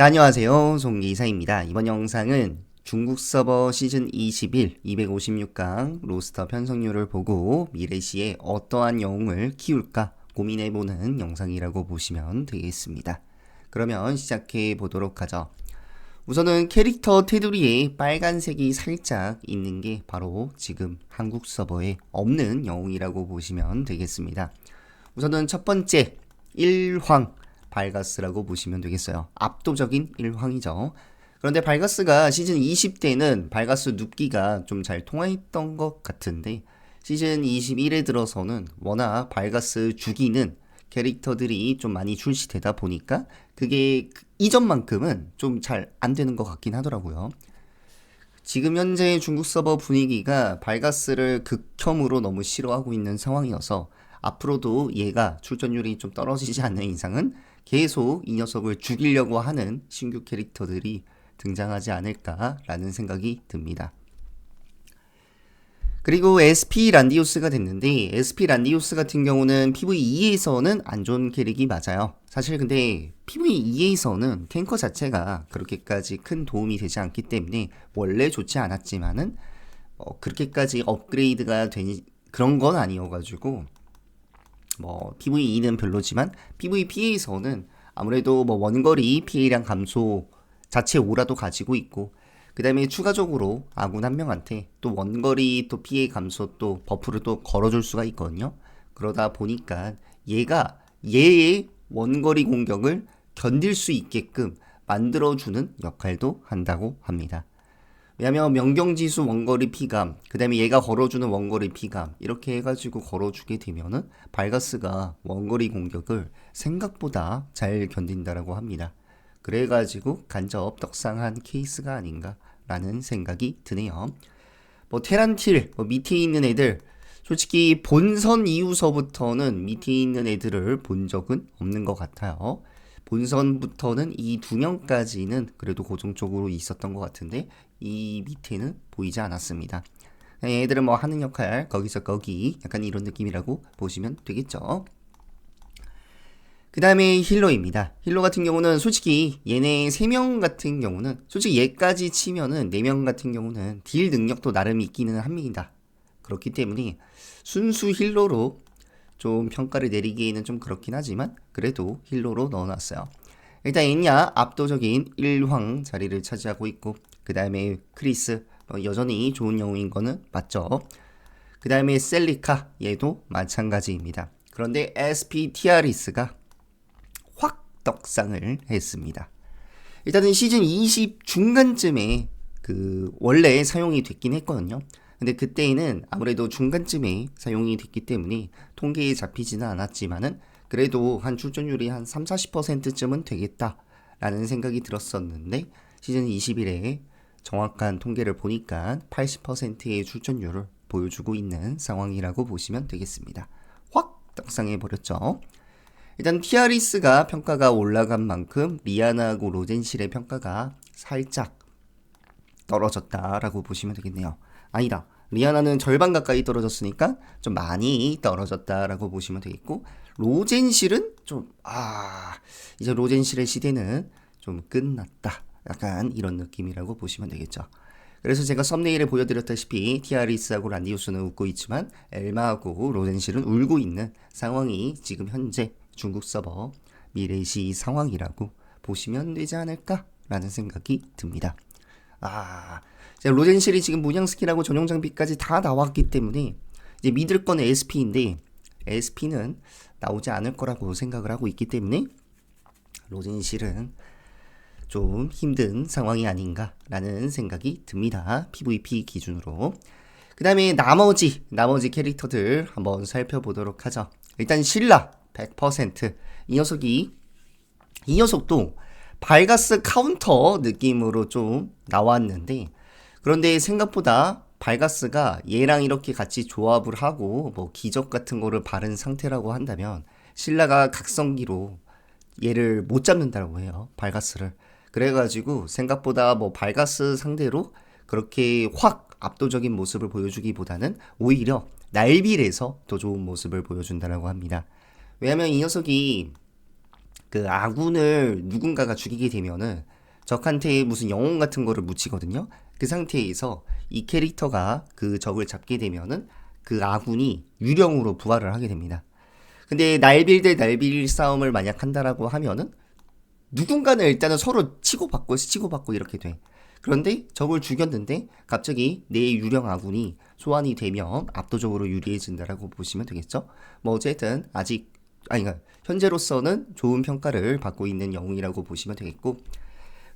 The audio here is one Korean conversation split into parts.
자, 안녕하세요. 송기사입니다. 이번 영상은 중국 서버 시즌 21 256강 로스터 편성률을 보고 미래시에 어떠한 영웅을 키울까 고민해보는 영상이라고 보시면 되겠습니다. 그러면 시작해 보도록 하죠. 우선은 캐릭터 테두리에 빨간색이 살짝 있는 게 바로 지금 한국 서버에 없는 영웅이라고 보시면 되겠습니다. 우선은 첫 번째 일황 발가스라고 보시면 되겠어요. 압도적인 일황이죠. 그런데 발가스가 시즌 20때는 발가스 눕기가 좀 잘 통했던 것 같은데 시즌 21에 들어서는 워낙 발가스 죽이는 캐릭터들이 좀 많이 출시되다 보니까 그게 이전만큼은 좀 잘 안 되는 것 같긴 하더라고요. 지금 현재 중국 서버 분위기가 발가스를 극혐으로 너무 싫어하고 있는 상황이어서 앞으로도 얘가 출전율이 좀 떨어지지 않는 이상은 계속 이 녀석을 죽이려고 하는 신규 캐릭터들이 등장하지 않을까라는 생각이 듭니다. 그리고 SP 란디우스가 됐는데 SP 란디우스 같은 경우는 PVE에서는 안 좋은 캐릭이 맞아요. 사실 근데 PVE에서는 탱커 자체가 그렇게까지 큰 도움이 되지 않기 때문에 원래 좋지 않았지만은 어, 그렇게까지 업그레이드가 된 그런 건 아니어가지고 뭐 PVE는 별로지만 PVP에서는 아무래도 뭐 원거리 피해량 감소 자체 오라도 가지고 있고 그 다음에 추가적으로 아군 한 명한테 또 원거리 또 피해 감소 또 버프를 또 걸어줄 수가 있거든요. 그러다 보니까 얘가 얘의 원거리 공격을 견딜 수 있게끔 만들어주는 역할도 한다고 합니다. 왜냐면 명경지수 원거리 피감, 그 다음에 얘가 걸어주는 원거리 피감, 이렇게 해가지고 걸어주게 되면은 발가스가 원거리 공격을 생각보다 잘 견딘다라고 합니다. 그래가지고 간접 떡상한 케이스가 아닌가라는 생각이 드네요. 뭐 테란틸, 뭐 밑에 있는 애들, 솔직히 본선 이후서부터는 밑에 있는 애들을 본 적은 없는 것 같아요. 본선부터는 이 두 명까지는 그래도 고정적으로 있었던 것 같은데 이 밑에는 보이지 않았습니다. 얘들은 뭐 하는 역할 거기서 거기 약간 이런 느낌이라고 보시면 되겠죠. 그 다음에 힐러입니다. 힐러 같은 경우는 솔직히 얘네 3명 같은 경우는 솔직히 얘까지 치면은 4명 같은 경우는 딜 능력도 나름 있기는 합니다. 그렇기 때문에 순수 힐러로 좀 평가를 내리기에는 좀 그렇긴 하지만 그래도 힐러로 넣어놨어요. 일단 엔야 압도적인 1황 자리를 차지하고 있고 그 다음에 크리스 어, 여전히 좋은 영웅인 거는 맞죠. 그 다음에 셀리카 얘도 마찬가지입니다. 그런데 SPTR이스가 확 떡상을 했습니다. 일단은 시즌 20 중간쯤에 그 원래 사용이 됐긴 했거든요. 근데 그때에는 아무래도 중간쯤에 사용이 됐기 때문에 통계에 잡히지는 않았지만은 그래도 한 출전율이 한 3, 40%쯤은 되겠다라는 생각이 들었었는데 시즌 21에 정확한 통계를 보니까 80%의 출전율을 보여주고 있는 상황이라고 보시면 되겠습니다. 확 떡상해 버렸죠. 일단 티아리스가 평가가 올라간 만큼 리아나하고 로젠실의 평가가 살짝 떨어졌다라고 보시면 되겠네요. 아니다. 리아나는 절반 가까이 떨어졌으니까 좀 많이 떨어졌다라고 보시면 되겠고 로젠실은 좀 아 이제 로젠실의 시대는 좀 끝났다. 약간 이런 느낌이라고 보시면 되겠죠. 그래서 제가 썸네일에 보여드렸다시피 티아리스하고 란디우스는 웃고 있지만 엘마하고 로젠실은 울고 있는 상황이 지금 현재 중국 서버 미래시 상황이라고 보시면 되지 않을까라는 생각이 듭니다. 아, 로젠실이 지금 문양 스킬하고 전용 장비까지 다 나왔기 때문에 이제 믿을 건 SP인데 SP는 나오지 않을 거라고 생각을 하고 있기 때문에 로젠실은 좀 힘든 상황이 아닌가라는 생각이 듭니다. PVP 기준으로. 그 다음에 나머지, 나머지 캐릭터들 한번 살펴보도록 하죠. 일단 신라 100%. 이 녀석이, 이 녀석도 발가스 카운터 느낌으로 좀 나왔는데, 그런데 생각보다 발가스가 얘랑 이렇게 같이 조합을 하고, 뭐 기적 같은 거를 바른 상태라고 한다면, 신라가 각성기로 얘를 못 잡는다고 해요. 발가스를. 그래가지고 생각보다 뭐 발가스 상대로 그렇게 확 압도적인 모습을 보여주기보다는 오히려 날빌에서 더 좋은 모습을 보여준다라고 합니다. 왜냐면 이 녀석이 그 아군을 누군가가 죽이게 되면은 적한테 무슨 영혼 같은 거를 묻히거든요. 그 상태에서 이 캐릭터가 그 적을 잡게 되면은 그 아군이 유령으로 부활을 하게 됩니다. 근데 날빌 대 날빌 싸움을 만약 한다라고 하면은 누군가는 일단은 서로 치고받고 치고받고 이렇게 돼. 그런데 적을 죽였는데 갑자기 내 유령 아군이 소환이 되면 압도적으로 유리해진다라고 보시면 되겠죠. 뭐 어쨌든 아직 아니 그러니까 현재로서는 좋은 평가를 받고 있는 영웅이라고 보시면 되겠고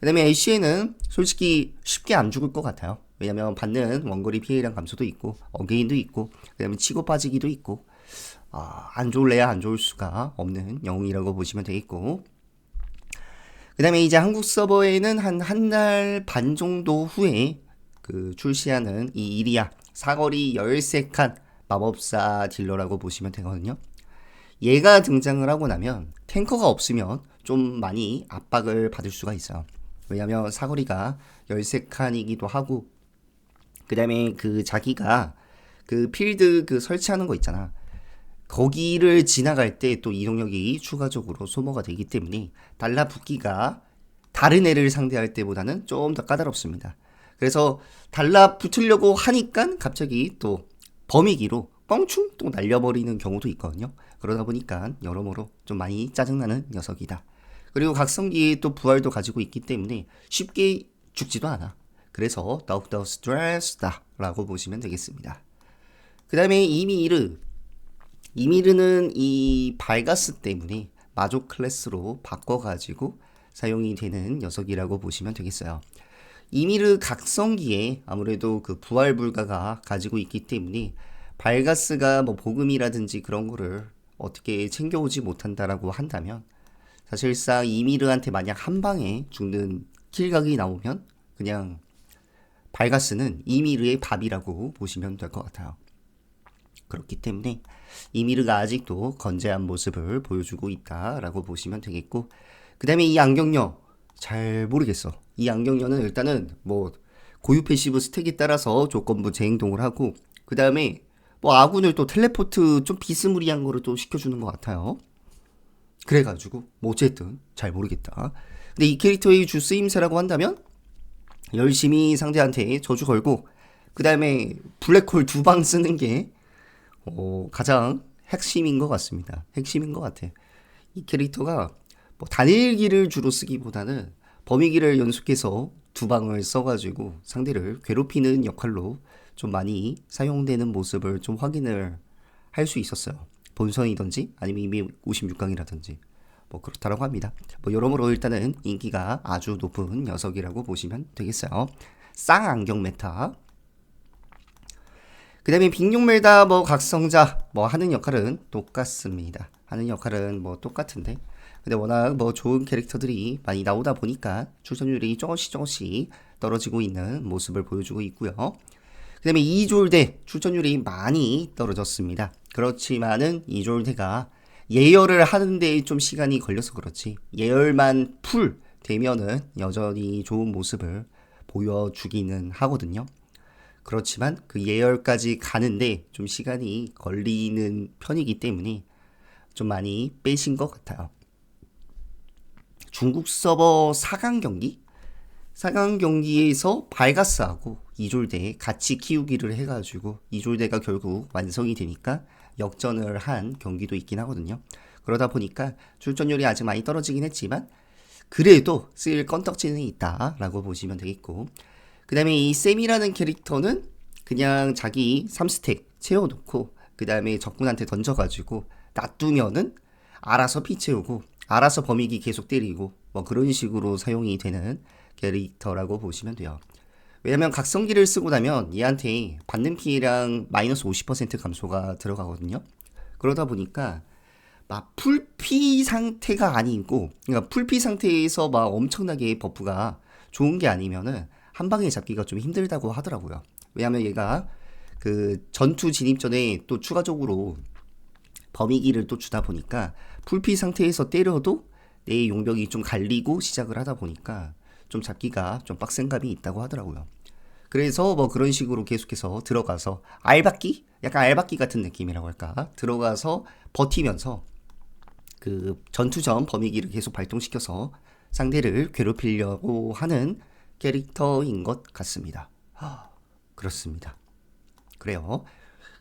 그다음에 애쉬에는 솔직히 쉽게 안 죽을 것 같아요. 왜냐면 받는 원거리 피해량 감소도 있고 어게인도 있고 그다음에 치고 빠지기도 있고 아, 안 좋을래야 안 좋을 수가 없는 영웅이라고 보시면 되겠고 그 다음에 이제 한국 서버에는 한 한 달 반 정도 후에 그 출시하는 이 이리아 사거리 13칸 마법사 딜러라고 보시면 되거든요. 얘가 등장을 하고 나면 탱커가 없으면 좀 많이 압박을 받을 수가 있어요. 왜냐면 사거리가 13칸이기도 하고 그 다음에 그 자기가 그 필드 그 설치하는 거 있잖아. 거기를 지나갈 때 또 이동력이 추가적으로 소모가 되기 때문에 달라붙기가 다른 애를 상대할 때보다는 좀 더 까다롭습니다. 그래서 달라붙으려고 하니까 갑자기 또 범위기로 뻥충 또 날려버리는 경우도 있거든요. 그러다 보니까 여러모로 좀 많이 짜증나는 녀석이다. 그리고 각성기에 또 부활도 가지고 있기 때문에 쉽게 죽지도 않아. 그래서 더욱더 스트레스다 라고 보시면 되겠습니다. 그 다음에 이미르 이미르는 이 발가스 때문에 마족 클래스로 바꿔가지고 사용이 되는 녀석이라고 보시면 되겠어요. 이미르 각성기에 아무래도 그 부활 불가가 가지고 있기 때문에 발가스가 뭐 보금이라든지 그런 거를 어떻게 챙겨오지 못한다라고 한다면 사실상 이미르한테 만약 한 방에 죽는 킬각이 나오면 그냥 발가스는 이미르의 밥이라고 보시면 될 것 같아요. 그렇기 때문에 이미르가 아직도 건재한 모습을 보여주고 있다라고 보시면 되겠고 그 다음에 이 안경녀 잘 모르겠어. 이 안경녀는 일단은 뭐 고유 패시브 스택에 따라서 조건부 재행동을 하고 그 다음에 뭐 아군을 또 텔레포트 좀 비스무리한 거를 또 시켜주는 것 같아요. 그래가지고 뭐 어쨌든 잘 모르겠다. 근데 이 캐릭터의 주 쓰임새라고 한다면 열심히 상대한테 저주 걸고 그 다음에 블랙홀 두 방 쓰는 게 어, 가장 핵심인 것 같습니다. 핵심인 것 같아. 이 캐릭터가 뭐 단일기를 주로 쓰기보다는 범위기를 연속해서 두 방을 써가지고 상대를 괴롭히는 역할로 좀 많이 사용되는 모습을 좀 확인을 할 수 있었어요. 본선이든지 아니면 이미 56강이라든지 뭐 그렇다라고 합니다. 뭐 여러모로 일단은 인기가 아주 높은 녀석이라고 보시면 되겠어요. 쌍안경 메타 그 다음에 빅룡멜다 뭐 각성자 뭐 하는 역할은 똑같습니다. 하는 역할은 뭐 똑같은데 근데 워낙 뭐 좋은 캐릭터들이 많이 나오다 보니까 출전율이 조금씩 조금씩 떨어지고 있는 모습을 보여주고 있고요. 그 다음에 이졸대 출전율이 많이 떨어졌습니다. 그렇지만은 이졸대가 예열을 하는데 좀 시간이 걸려서 그렇지 예열만 풀 되면은 여전히 좋은 모습을 보여주기는 하거든요. 그렇지만 그 예열까지 가는데 좀 시간이 걸리는 편이기 때문에 좀 많이 빼신 것 같아요. 중국 서버 4강 경기? 4강 경기에서 발가스하고 이졸대 같이 키우기를 해가지고 이졸대가 결국 완성이 되니까 역전을 한 경기도 있긴 하거든요. 그러다 보니까 출전율이 아직 많이 떨어지긴 했지만 그래도 쓰일 건덕지는 있다라고 보시면 되겠고 그 다음에 이 쌤이라는 캐릭터는 그냥 자기 3스택 채워놓고 그 다음에 적군한테 던져가지고 놔두면은 알아서 피 채우고 알아서 범위기 계속 때리고 뭐 그런 식으로 사용이 되는 캐릭터라고 보시면 돼요. 왜냐면 각성기를 쓰고 나면 얘한테 받는 피해량 마이너스 50% 감소가 들어가거든요. 그러다 보니까 막 풀피 상태가 아니고 그러니까 풀피 상태에서 막 엄청나게 버프가 좋은 게 아니면은 한 방에 잡기가 좀 힘들다고 하더라고요. 왜냐하면 얘가 그 전투 진입 전에 또 추가적으로 범위기를 또 주다 보니까 풀피 상태에서 때려도 내 용병이 좀 갈리고 시작을 하다 보니까 좀 잡기가 좀 빡센 감이 있다고 하더라고요. 그래서 뭐 그런 식으로 계속해서 들어가서 알박기? 약간 알박기 같은 느낌이라고 할까? 들어가서 버티면서 그 전투전 범위기를 계속 발동시켜서 상대를 괴롭히려고 하는 캐릭터인 것 같습니다. 하, 그렇습니다. 그래요.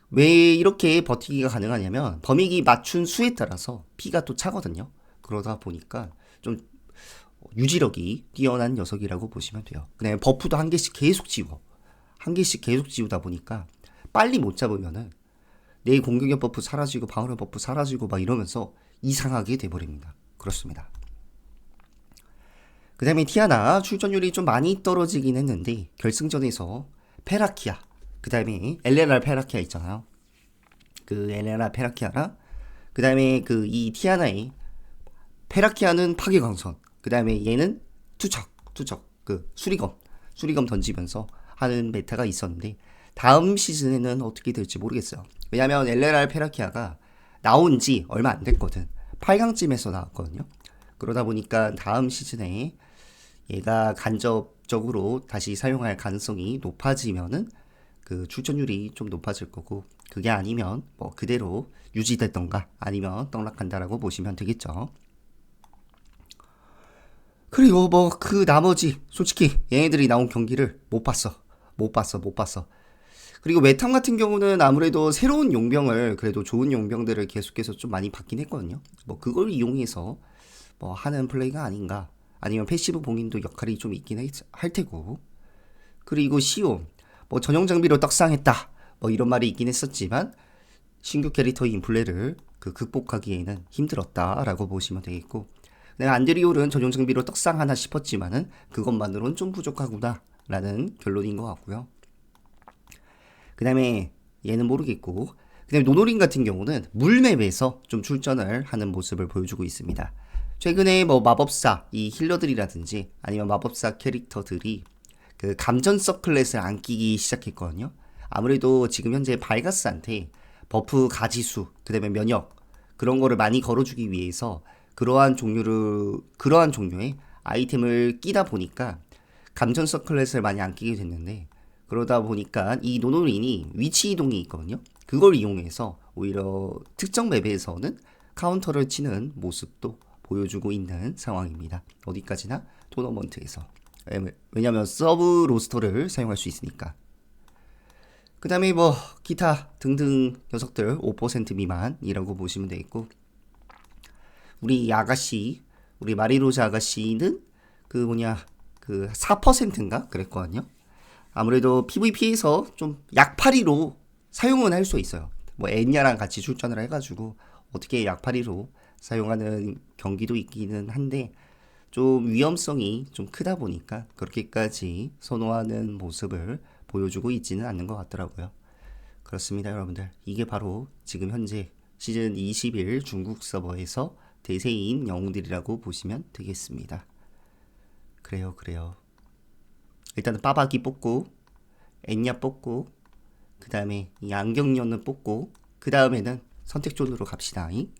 왜 이렇게 버티기가 가능하냐면 범위기 맞춘 수에 따라서 피가 또 차거든요. 그러다 보니까 좀 유지력이 뛰어난 녀석이라고 보시면 돼요. 그다음에 버프도 한 개씩 계속 지워. 한 개씩 계속 지우다 보니까 빨리 못 잡으면은 내 공격력 버프 사라지고 방어력 버프 사라지고 막 이러면서 이상하게 돼버립니다. 그렇습니다. 그 다음에 티아나 출전율이 좀 많이 떨어지긴 했는데 결승전에서 페라키아 그 다음에 엘레나 페라키아 있잖아요. 그 엘레나 페라키아랑 그 다음에 그 이 티아나의 페라키아는 파괴광선 그 다음에 얘는 투척 투척 그 수리검 수리검 던지면서 하는 메타가 있었는데 다음 시즌에는 어떻게 될지 모르겠어요. 왜냐면 엘레나 페라키아가 나온 지 얼마 안 됐거든. 8강쯤에서 나왔거든요. 그러다 보니까 다음 시즌에 얘가 간접적으로 다시 사용할 가능성이 높아지면은 그 출전율이 좀 높아질 거고 그게 아니면 뭐 그대로 유지됐던가 아니면 떡락한다라고 보시면 되겠죠. 그리고 뭐 그 나머지 솔직히 얘네들이 나온 경기를 못 봤어. 못 봤어. 못 봤어. 그리고 외탐 같은 경우는 아무래도 새로운 용병을 그래도 좋은 용병들을 계속해서 좀 많이 받긴 했거든요. 뭐 그걸 이용해서 뭐 하는 플레이가 아닌가. 아니면 패시브 봉인도 역할이 좀 있긴 할- 할 테고. 그리고 시온 뭐 전용 장비로 떡상했다. 뭐 이런 말이 있긴 했었지만 신규 캐릭터인 블레를 그 극복하기에는 힘들었다라고 보시면 되겠고. 안드리올은 전용 장비로 떡상하나 싶었지만은 그것만으로는 좀 부족하구나라는 결론인 것 같고요. 그 다음에 얘는 모르겠고 그 다음에 노노린 같은 경우는 물맵에서 좀 출전을 하는 모습을 보여주고 있습니다. 최근에 뭐 마법사 이 힐러들이라든지 아니면 마법사 캐릭터들이 그 감전 서클렛을 안 끼기 시작했거든요. 아무래도 지금 현재 발가스한테 버프 가지수 그다음에 면역 그런 거를 많이 걸어주기 위해서 그러한 종류를 그러한 종류의 아이템을 끼다 보니까 감전 서클렛을 많이 안 끼게 됐는데 그러다 보니까 이 노노린이 위치 이동이 있거든요. 그걸 이용해서 오히려 특정 맵에서는 카운터를 치는 모습도 보여주고 있는 상황입니다. 어디까지나 토너먼트에서. 왜- 왜냐면 서브 로스터를 사용할 수 있으니까. 그 다음에 뭐 기타 등등 녀석들 5% 미만이라고 보시면 되겠고 우리 아가씨 우리 마리로즈 아가씨는 그 뭐냐 그 4%인가 그랬거든요. 아무래도 PVP에서 좀 약파리로 사용은 할 수 있어요. 뭐 엔야랑 같이 출전을 해가지고 어떻게 약파리로 사용하는 경기도 있기는 한데 좀 위험성이 좀 크다 보니까 그렇게까지 선호하는 모습을 보여주고 있지는 않는 것 같더라고요. 그렇습니다, 여러분들. 이게 바로 지금 현재 시즌 21 중국 서버에서 대세인 영웅들이라고 보시면 되겠습니다. 그래요, 그래요. 일단은 빠박이 뽑고 엔야 뽑고 그 다음에 이 안경련을 뽑고 그 다음에는 선택존으로 갑시다. 잉?